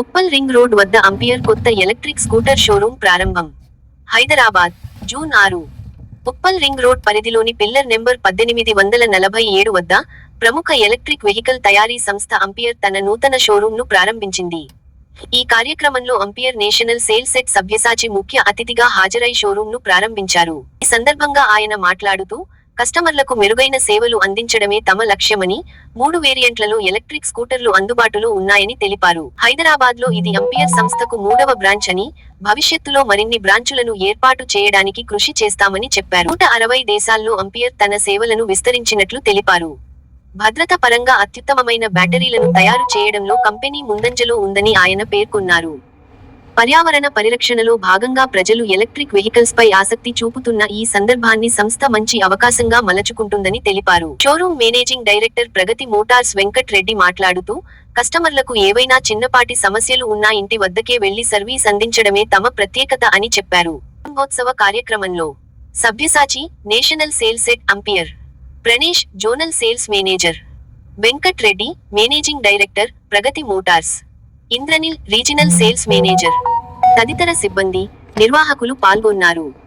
Uppal ring road వద్ద Ampere కొత్త electric scooter showroom ప్రారంభం. హైదరాబాద్ జూన్ ఆరు. ఉప్పల్ రింగ్ రోడ్ పరిధిలోని పిల్లర్ నెంబర్ పద్దెనిమిది వందల నలభై ఏడు వద్ద ప్రముఖ ఎలక్ట్రిక్ వెహికల్ తయారీ సంస్థ అంపియర్ తన నూతన షోరూంను ప్రారంభించింది. ఈ కార్యక్రమంలో అంపియర్ నేషనల్ సేల్ సెట్ సభ్యసాచి ముఖ్య అతిథిగా హాజరై షోరూంను ప్రారంభించారు. ఈ సందర్భంగా ఆయన మాట్లాడుతూ కస్టమర్లకు మెరుగైన సేవలు అందించడమే తమ లక్ష్యమని మూడు వేరియంట్లలో ఎలక్ట్రిక్ స్కూటర్లు అందుబాటులో ఉన్నాయని తెలిపారు. హైదరాబాద్లో ఇది అంపియర్ సంస్థకు మూడవ బ్రాంచ్ అని భవిష్యత్తులో మరిన్ని బ్రాంచులను ఏర్పాటు చేయడానికి కృషి చేస్తామని చెప్పారు. నూట అరవై దేశాల్లో అంపియర్ తన సేవలను విస్తరించినట్లు తెలిపారు. భద్రత పరంగా అత్యుత్తమమైన బ్యాటరీలను తయారు చేయడంలో కంపెనీ ముందంజలో ఉందని ఆయన పేర్కొన్నారు. పర్యావరణ పరిరక్షణలో భాగంగా ప్రజలు ఎలక్ట్రిక్ వెహికల్స్ పై ఆసక్తి చూపుతున్న ఈ సందర్భాన్ని సంస్థ మంచి అవకాశంగా మలచుకుంటుందని తెలిపారు. Showroom managing director Pragati motors Venkat Reddy మాట్లాడుతూ కస్టమర్లకు ఏవైనా చిన్నపాటి సమస్యలు ఉన్నా ఇంటి వద్దకే వెళ్ళి సర్వీస్ అందించడమే తమ ప్రత్యేకత అని చెప్పారు. బ్రహ్మోత్సవ కార్యక్రమంలో సభ్యసాచి national sales set Ampere Pranesh zonal sales manager Venkat Reddy managing director Pragati motors Indranil regional sales manager. తదితర సిబ్బంది నిర్వాహకులు పాల్గొన్నారు.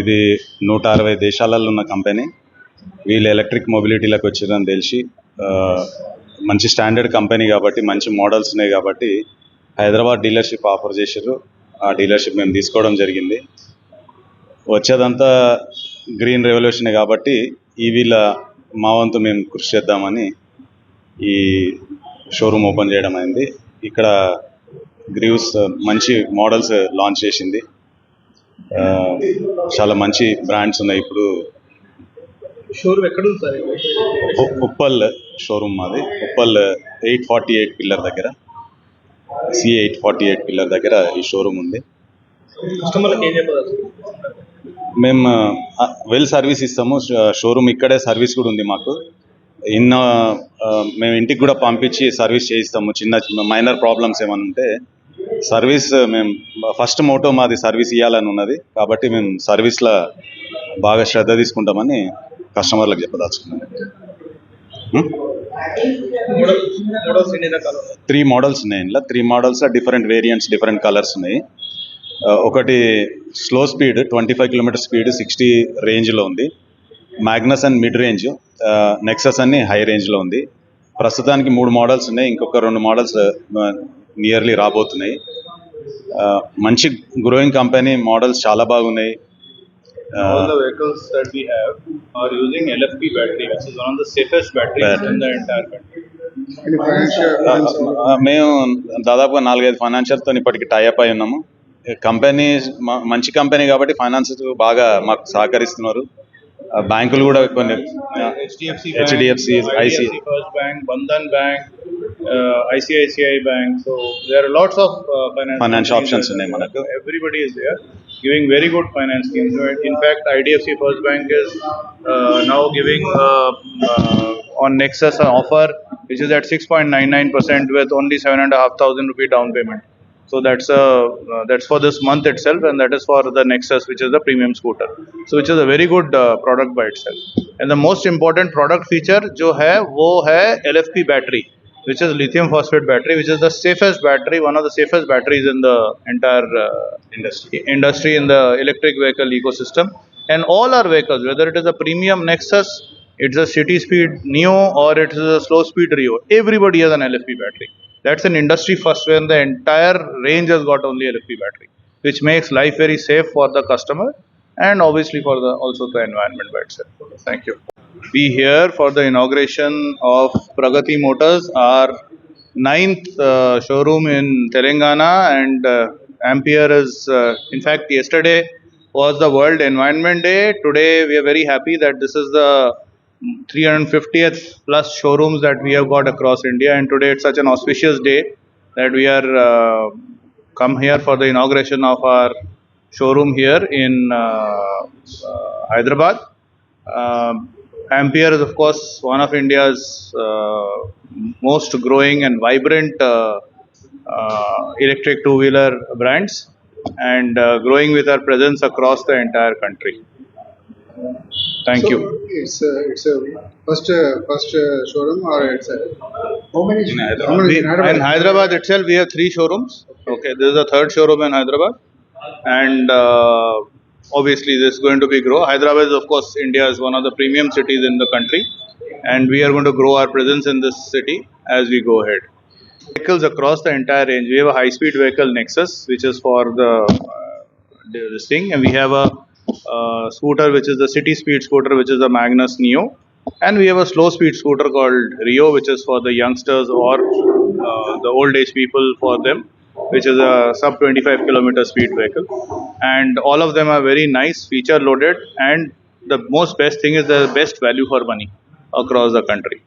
ఇది నూట అరవై దేశాలలో ఉన్న కంపెనీ వీళ్ళు ఎలక్ట్రిక్ మొబిలిటీలకు వచ్చారని తెలిసి మంచి స్టాండర్డ్ కంపెనీ కాబట్టి మంచి మోడల్స్ ఉన్నాయి కాబట్టి హైదరాబాద్ డీలర్షిప్ ఆఫర్ చేశారు. ఆ డీలర్షిప్ మేము తీసుకోవడం జరిగింది. వచ్చేదంతా గ్రీన్ రెవల్యూషన్ కాబట్టి ఈ వీళ్ళ మా వంతు మేము కృషి చేద్దామని ఈ షోరూమ్ ఓపెన్ చేయడం అయింది. ఇక్కడ గ్రీవ్స్ మంచి మోడల్స్ లాంచ్ చేసింది. చాలా మంచి బ్రాండ్స్ ఉన్నాయి. ఇప్పుడు షోరూమ్ ఎక్కడ ఉంది సార్? ఉప్పల్ షోరూమ్ మాది. Uppal eight forty eight pillar దగ్గర. C eight forty eight pillar దగ్గర ఈ షోరూమ్ ఉంది. మేము వెల్ సర్వీస్ ఇస్తాము. షోరూమ్ ఇక్కడే సర్వీస్ కూడా ఉంది మాకు. ఇన్న మేము ఇంటికి కూడా పంపించి సర్వీస్ చేయిస్తాము. చిన్న చిన్న మైనర్ ప్రాబ్లమ్స్ ఏమైనా ఉంటే సర్వీస్ మేము ఫస్ట్ మోటో మాది సర్వీస్ ఇవ్వాలని ఉన్నది. కాబట్టి మేము సర్వీస్లో బాగా శ్రద్ధ తీసుకుంటామని కస్టమర్లకు చెప్పదలుచుకున్నాం. మోడల్స్ త్రీ మోడల్స్ ఉన్నాయి ఇంట్లో three models different variants different colours ఉన్నాయి. ఒకటి slow speed twenty five kilometre speed sixty రేంజ్లో ఉంది. Magnus and mid range Nexus అన్ని హై రేంజ్లో ఉంది. ప్రస్తుతానికి మూడు మోడల్స్ ఉన్నాయి. ఇంకొక రెండు మోడల్స్ నియర్లీ రాబోతున్నాయి. మంచి గ్రోయింగ్ కంపెనీ మోడల్స్ చాలా బాగున్నాయి. మేము దాదాపు నాలుగైదు ఫైనాన్షియర్తో ఇప్పటికి టైప్ అయి ఉన్నాము. కంపెనీ మంచి కంపెనీ కాబట్టి ఫైనాన్సర్స్ బాగా మాకు సహకరిస్తున్నారు. బ్యాంకులు కూడా కొన్ని HDFC IC bank Bandhan bank uh, ICICI Bank. So there are lots of uh, finance, finance options in there. So everybody is there giving very good finance schemes. In fact, IDFC First Bank is uh, now giving uh, uh, on Nexus an offer which is at 6.99% with only 7,500 rupee down payment. So that's uh, uh, that's for this month itself, and that is for the Nexus, which is the premium scooter. So which is a very good uh, product by itself. And the most important product feature जो है वो LFP battery which is lithium phosphate battery, which is the safest battery, one of the safest batteries in the entire uh, industry. industry in the electric vehicle ecosystem. And all our vehicles, whether it is a premium Nexus, it's a city speed Neo, or it is a slow speed Rio, everybody has an LFP battery. That's an industry first when the entire range has got only LFP battery, which makes life very safe for the customer and obviously for the also the environment by itself. Thank you. Be here for the inauguration of Pragati Motors, our ninth uh, showroom in Telangana, and uh, Ampere is, uh, in fact, yesterday was the World Environment Day. Today, we are very happy that this is the 350th plus showrooms that we have got across India, and today it's such an auspicious day that we are uh, come here for the inauguration of our showroom here in uh, uh, Hyderabad. Um Ampere is, of course, one of India's uh, most growing and vibrant uh, uh, electric two wheeler brands and uh, growing with our presence across the entire country. Thank So, you. It's a, it's a first, uh, first uh, showroom or it's a, how many? In Hyderabad. How many We, in Hyderabad? in Hyderabad itself, we have three showrooms. Okay, this is the third showroom in Hyderabad, and uh, obviously this is going to be grow. Hyderabad is, of course, India is one of the premium cities in the country, and we are going to grow our presence in this city as we go ahead. Vehicles across the entire range. We have a high-speed vehicle Nexus, which is for the uh, this thing, and we have a uh, scooter, which is the city speed scooter, which is the Magnus Neo, and we have a slow speed scooter called Rio, which is for the youngsters or uh, the old age people for them, which is a sub 25 kilometer speed vehicle, and all of them are very nice, feature loaded, and the most best thing is the best value for money across the country.